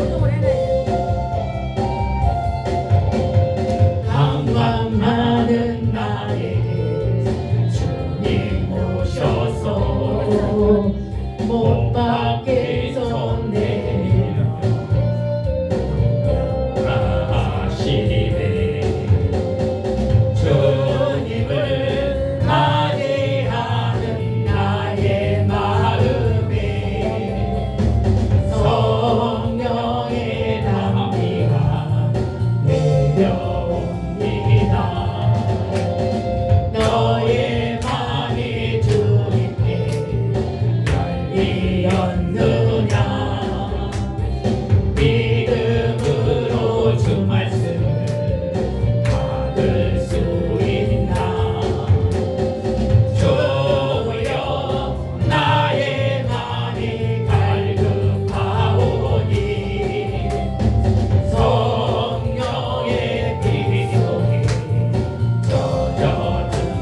어. 이겼느냐? 믿음으로 주 말씀을 받을 수 있나? 주여 나의 마음이 갈급하오니 성령의 비속이 젖어듭니다.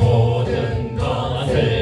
모든 것을